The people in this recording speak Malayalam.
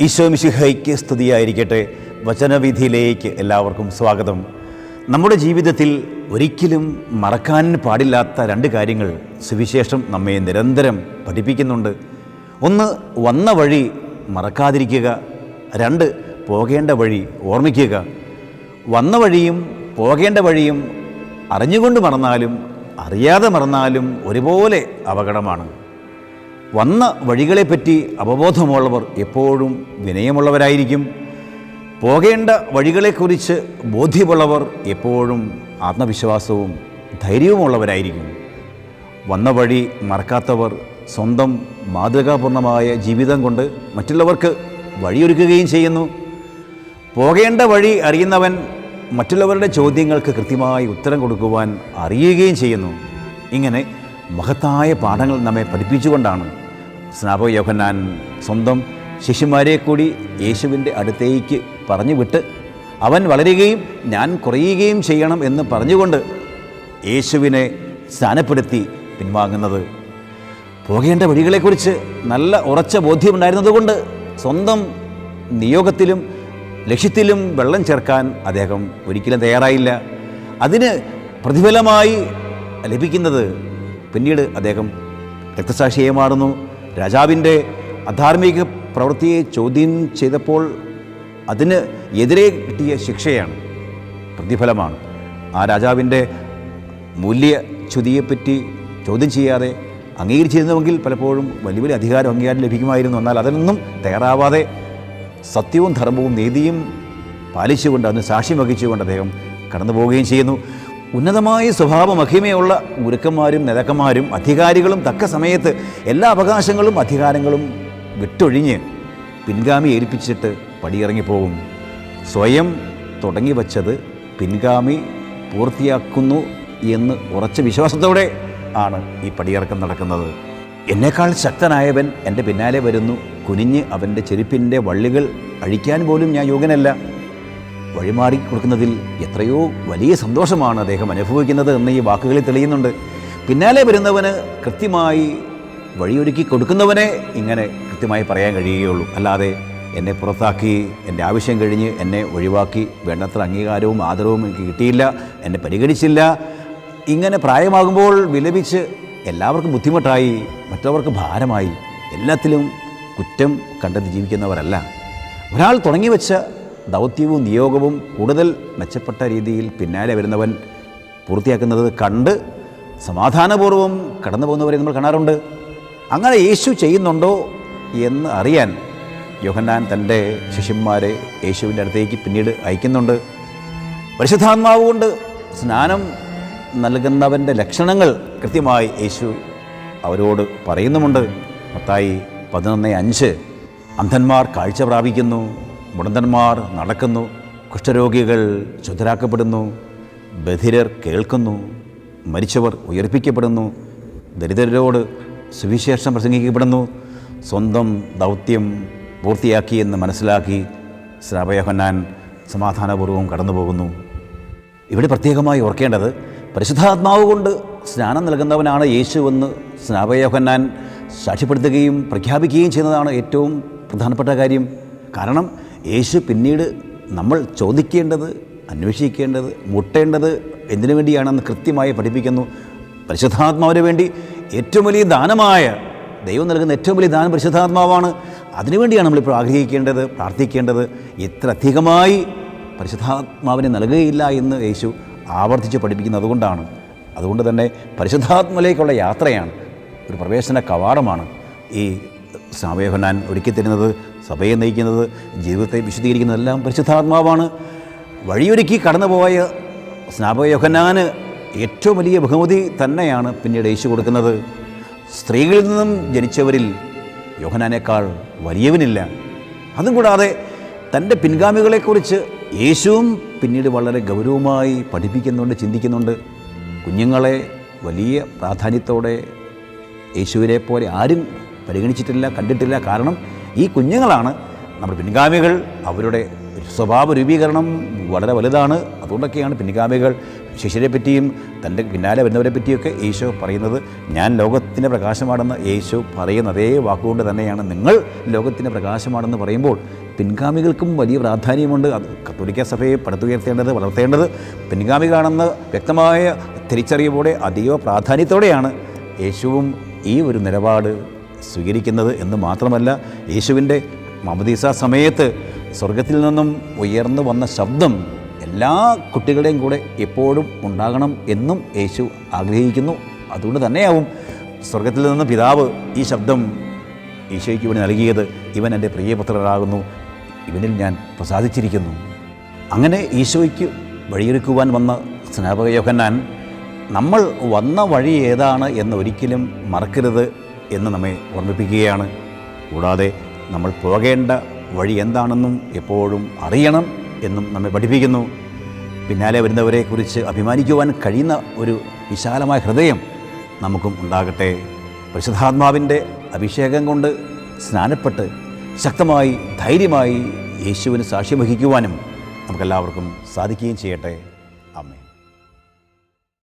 ഈശോ മിശിഹയ്ക്ക് സ്തുതിയായിരിക്കട്ടെ. വചനവിധിയിലേക്ക് എല്ലാവർക്കും സ്വാഗതം. നമ്മുടെ ജീവിതത്തിൽ ഒരിക്കലും മറക്കാൻ പാടില്ലാത്ത രണ്ട് കാര്യങ്ങൾ സുവിശേഷം നമ്മെ നിരന്തരം പഠിപ്പിക്കുന്നുണ്ട്. ഒന്ന് വന്ന വഴി മറക്കാതിരിക്കുക. രണ്ട് പോകേണ്ട വഴി ഓർമ്മിക്കുക. വന്ന വഴിയും പോകേണ്ട വഴിയും അറിഞ്ഞുകൊണ്ട് മറന്നാലും അറിയാതെ മറന്നാലും ഒരുപോലെ അപകടമാണ്. വന്ന വഴികളെപ്പറ്റി അവബോധമുള്ളവർ എപ്പോഴും വിനയമുള്ളവരായിരിക്കും. പോകേണ്ട വഴികളെക്കുറിച്ച് ബോധ്യമുള്ളവർ എപ്പോഴും ആത്മവിശ്വാസവും ധൈര്യവുമുള്ളവരായിരിക്കും. വന്ന വഴി മറക്കാത്തവർ സ്വന്തം മാതൃകാപൂർണമായ ജീവിതം കൊണ്ട് മറ്റുള്ളവർക്ക് വഴിയൊരുക്കുകയും ചെയ്യുന്നു. പോകേണ്ട വഴി അറിയുന്നവൻ മറ്റുള്ളവരുടെ ചോദ്യങ്ങൾക്ക് കൃത്യമായി ഉത്തരം കൊടുക്കുവാൻ അറിയുകയും ചെയ്യുന്നു. ഇങ്ങനെ മഹത്തായ പാഠങ്ങൾ നമ്മെ പഠിപ്പിച്ചുകൊണ്ടാണ് സ്നാപക യോഹന്നാൻ സ്വന്തം ശിശുമാരെ കൂടി യേശുവിന്റെ അടുത്തേക്ക് പറഞ്ഞു വിട്ട് അവൻ വളരുകയും ഞാൻ കുറയുകയും ചെയ്യണം എന്ന് പറഞ്ഞുകൊണ്ട് യേശുവിനെ സ്ഥാനപ്പെടുത്തി പിൻവാങ്ങുന്നത്. പോകേണ്ട വഴികളെക്കുറിച്ച് നല്ല ഉറച്ച ബോധ്യമുണ്ടായിരുന്നതുകൊണ്ട് സ്വന്തം നിയോഗത്തിലും ലക്ഷ്യത്തിലും വെള്ളം ചേർക്കാൻ അദ്ദേഹം ഒരിക്കലും തയ്യാറായില്ല. അതിന് പ്രതിഫലമായി ലഭിക്കുന്നത് പിന്നീട് അദ്ദേഹം രക്തസാക്ഷിയെ മാറുന്നു രാജാവിന്റെ അധാർമിക പ്രവൃത്തിയെ ചോദ്യം ചെയ്തപ്പോൾ അതിന് എതിരെ കിട്ടിയ ശിക്ഷയാണ് പ്രതിഫലമാണ്. ആ രാജാവിന്റെ മൂല്യച്യുതിയെപ്പറ്റി ചോദ്യം ചെയ്യാതെ അംഗീകരിച്ചിരുന്നുവെങ്കിൽ പലപ്പോഴും വലിയ വലിയ അധികാരം അംഗീകാരം ലഭിക്കുമായിരുന്നു. എന്നാൽ അതിനൊന്നും തയ്യാറാവാതെ സത്യവും ധർമ്മവും നീതിയും പാലിച്ചുകൊണ്ട് അതിന് സാക്ഷ്യം വഹിച്ചുകൊണ്ട് അദ്ദേഹം കടന്നു പോവുകയും ചെയ്യുന്നു. ഉന്നതമായ സ്വഭാവ മഹിമയുള്ള ഗുരുക്കന്മാരും നേതാക്കന്മാരും അധികാരികളും തക്ക സമയത്ത് എല്ലാ അവകാശങ്ങളും അധികാരങ്ങളും വിട്ടൊഴിഞ്ഞ് പിൻഗാമി ഏൽപ്പിച്ചിട്ട് പടിയിറങ്ങിപ്പോകും. സ്വയം തുടങ്ങി വച്ചത് പിൻഗാമി പൂർത്തിയാക്കുന്നു എന്ന് ഉറച്ച വിശ്വാസത്തോടെ ആണ് ഈ പടിയിറക്കം നടക്കുന്നത്. എന്നേക്കാൾ ശക്തനായവൻ എന്റെ പിന്നാലെ വരുന്നു. കുനിഞ്ഞ് അവന്റെ ചെരുപ്പിന്റെ വള്ളികൾ അഴിക്കാൻ പോലും ഞാൻ യോഗ്യനല്ല. വഴിമാറി കൊടുക്കുന്നതിൽ എത്രയോ വലിയ സന്തോഷമാണ് അദ്ദേഹം അനുഭവിക്കുന്നത് എന്ന് ഈ വാക്കുകളിൽ തെളിയുന്നുണ്ട്. പിന്നാലെ വരുന്നവന് കൃത്യമായി വഴിയൊരുക്കി കൊടുക്കുന്നവനെ ഇങ്ങനെ കൃത്യമായി പറയാൻ കഴിയുകയുള്ളൂ. അല്ലാതെ എന്നെ പുറത്താക്കി എന്റെ ആവശ്യം കഴിഞ്ഞ് എന്നെ ഒഴിവാക്കി വേണ്ടത്ര അംഗീകാരവും ആദരവും എനിക്ക് കിട്ടിയില്ല എന്നെ പരിഗണിച്ചില്ല. ഇങ്ങനെ പ്രായമാകുമ്പോൾ വിലപിച്ച് എല്ലാവർക്കും ബുദ്ധിമുട്ടായി മറ്റുള്ളവർക്ക് ഭാരമായി. എല്ലാത്തിലും കുറ്റം കണ്ടെത്തി ജീവിക്കുന്നവരല്ല. ഒരാൾ തുടങ്ങി വെച്ച ദൗത്യവും നിയോഗവും കൂടുതൽ മെച്ചപ്പെട്ട രീതിയിൽ പിന്നാലെ വരുന്നവൻ പൂർത്തിയാക്കുന്നത് കണ്ട് സമാധാനപൂർവം കടന്നു പോകുന്നവരെ നമ്മൾ കാണാറുണ്ട്. അങ്ങനെ യേശു ചെയ്യുന്നുണ്ടോ എന്ന് അറിയാൻ യോഹന്നാൻ തന്റെ ശിഷ്യന്മാരെ യേശുവിന്റെ അടുത്തേക്ക് പിന്നീട് അയക്കുന്നുണ്ട്. പരിശുദ്ധാത്മാവ് കൊണ്ട് സ്നാനം നൽകുന്നവന്റെ ലക്ഷണങ്ങൾ കൃത്യമായി യേശു അവരോട് പറയുന്നുമുണ്ട്. മത്തായി പതിനൊന്ന് അഞ്ച് അന്ധന്മാർ കാഴ്ച പ്രാപിക്കുന്നു. മുടന്തന്മാർ നടക്കുന്നു കുഷ്ഠരോഗികൾ ശുദ്ധരാക്കപ്പെടുന്നു ബധിരർ കേൾക്കുന്നു മരിച്ചവർ ഉയർപ്പിക്കപ്പെടുന്നു ദരിദ്രരോട് സുവിശേഷം പ്രസംഗിക്കപ്പെടുന്നു സ്വന്തം ദൗത്യം പൂർത്തിയാക്കിയെന്ന് മനസ്സിലാക്കി ശ്രാവയോഹന്നാൻ സമാധാനപൂർവം കടന്നു പോകുന്നു ഇവിടെ പ്രത്യേകമായി ഓർക്കേണ്ടത് പരിശുദ്ധാത്മാവ് കൊണ്ട് സ്നാനം നൽകുന്നവനാണ് യേശു എന്ന് സ്നാപയോഹന്നാൻ സാക്ഷ്യപ്പെടുത്തുകയും പ്രഖ്യാപിക്കുകയും ചെയ്യുന്നതാണ് ഏറ്റവും പ്രധാനപ്പെട്ട കാര്യം. കാരണം യേശു പിന്നീട് നമ്മൾ ചോദിക്കേണ്ടത് അന്വേഷിക്കേണ്ടത് മുട്ടേണ്ടത് എന്തിനു വേണ്ടിയാണെന്ന് കൃത്യമായി പഠിപ്പിക്കുന്നു. പരിശുദ്ധാത്മാവിന് വേണ്ടി ഏറ്റവും വലിയ ദാനമായ ദൈവം നൽകുന്ന ഏറ്റവും വലിയ ദാനം പരിശുദ്ധാത്മാവാണ്. അതിനുവേണ്ടിയാണ് നമ്മളിപ്പോൾ ആഗ്രഹിക്കേണ്ടത് പ്രാർത്ഥിക്കേണ്ടത്. ഇത്ര അധികമായി പരിശുദ്ധാത്മാവിനെ നൽകുകയില്ല എന്ന് യേശു ആവർത്തിച്ച് പഠിപ്പിക്കുന്നത് അതുകൊണ്ടാണ്. അതുകൊണ്ട് തന്നെ പരിശുദ്ധാത്മയിലേക്കുള്ള യാത്രയാണ് ഒരു പ്രവേശന കവാടമാണ് ഈ സ്നാപയോഹനാൻ ഒരുക്കി തരുന്നത് സഭയെ നയിക്കുന്നത് ജീവിതത്തെ വിശദീകരിക്കുന്നതെല്ലാം പരിശുദ്ധാത്മാവാണ്. വഴിയൊരുക്കി കടന്നുപോയ സ്നാപകയോഹനാന് ഏറ്റവും വലിയ ബഹുമതി തന്നെയാണ് പിന്നീട് യേശു കൊടുക്കുന്നത്. സ്ത്രീകളിൽ നിന്നും ജനിച്ചവരിൽ യോഹനാനേക്കാൾ വലിയവനില്ല. അതും കൂടാതെ തന്റെ പിൻഗാമികളെക്കുറിച്ച് യേശുവും പിന്നീട് വളരെ ഗൗരവമായി പഠിപ്പിക്കുന്നുണ്ട് ചിന്തിക്കുന്നുണ്ട്. കുഞ്ഞുങ്ങളെ വലിയ പ്രാധാന്യത്തോടെ യേശുവിനെ പോലെ ആരും പരിഗണിച്ചിട്ടില്ല കണ്ടിട്ടില്ല. കാരണം ഈ കുഞ്ഞുങ്ങളാണ് നമ്മുടെ പിൻഗാമികൾ. അവരുടെ സ്വഭാവ രൂപീകരണം വളരെ വലുതാണ്. അതുകൊണ്ടൊക്കെയാണ് പിൻഗാമികൾ ശിഷ്യരെ പറ്റിയും തന്റെ പിന്നാലെ വരുന്നവരെ പറ്റിയൊക്കെ യേശു പറയുന്നത്. ഞാൻ ലോകത്തിന്റെ പ്രകാശമാണെന്ന് യേശു പറയുന്ന അതേ വാക്കുകൊണ്ട് തന്നെയാണ് നിങ്ങൾ ലോകത്തിന്റെ പ്രകാശമാണെന്ന് പറയുമ്പോൾ പിൻഗാമികൾക്കും വലിയ പ്രാധാന്യമുണ്ട്. അത് കത്തോലിക്ക സഭയെ പടുത്തുയർത്തേണ്ടത് വളർത്തേണ്ടത് പിൻഗാമികളാണെന്ന് വ്യക്തമായ തിരിച്ചറിവോടെ അതീവ പ്രാധാന്യത്തോടെയാണ് യേശുവും ഈ ഒരു നിലപാട് സ്വീകരിക്കുന്നത് എന്ന് മാത്രമല്ല യേശുവിന്റെ മമദീസ സമയത്ത് സ്വർഗത്തിൽ നിന്നും ഉയർന്നു വന്ന ശബ്ദം എല്ലാ കുട്ടികളുടെയും കൂടെ എപ്പോഴും ഉണ്ടാകണം എന്നും യേശു ആഗ്രഹിക്കുന്നു. അതുകൊണ്ട് തന്നെയാവും സ്വർഗത്തിൽ നിന്ന് പിതാവ് ഈ ശബ്ദം ഈശോയ്ക്ക് വേണ്ടി നൽകിയത്. ഇവൻ എന്റെ പ്രിയപുത്രനാകുന്നു. ഇവനിൽ ഞാൻ പ്രസാദിച്ചിരിക്കുന്നു. അങ്ങനെ ഈശോയ്ക്ക് വഴിയൊരുക്കുവാൻ വന്ന സ്നാപക യോഹന്നാൻ നമ്മൾ വന്ന വഴി ഏതാണ് എന്ന് ഒരിക്കലും മറക്കരുത്. എന്ന് നമ്മെ ഓർമ്മിപ്പിക്കുകയാണ്. കൂടാതെ നമ്മൾ പോകേണ്ട വഴി എന്താണെന്നും എപ്പോഴും അറിയണം എന്നും നമ്മെ പഠിപ്പിക്കുന്നു. പിന്നാലെ വരുന്നവരെക്കുറിച്ച് അഭിമാനിക്കുവാൻ കഴിയുന്ന ഒരു വിശാലമായ ഹൃദയം നമുക്കും ഉണ്ടാകട്ടെ. പരിശുദ്ധാത്മാവിന്റെ അഭിഷേകം കൊണ്ട് സ്നാനപ്പെട്ട് ശക്തമായി ധൈര്യമായി യേശുവിന് സാക്ഷ്യം വഹിക്കുവാനും നമുക്കെല്ലാവർക്കും സാധിക്കുകയും ചെയ്യട്ടെ. അമ്മേ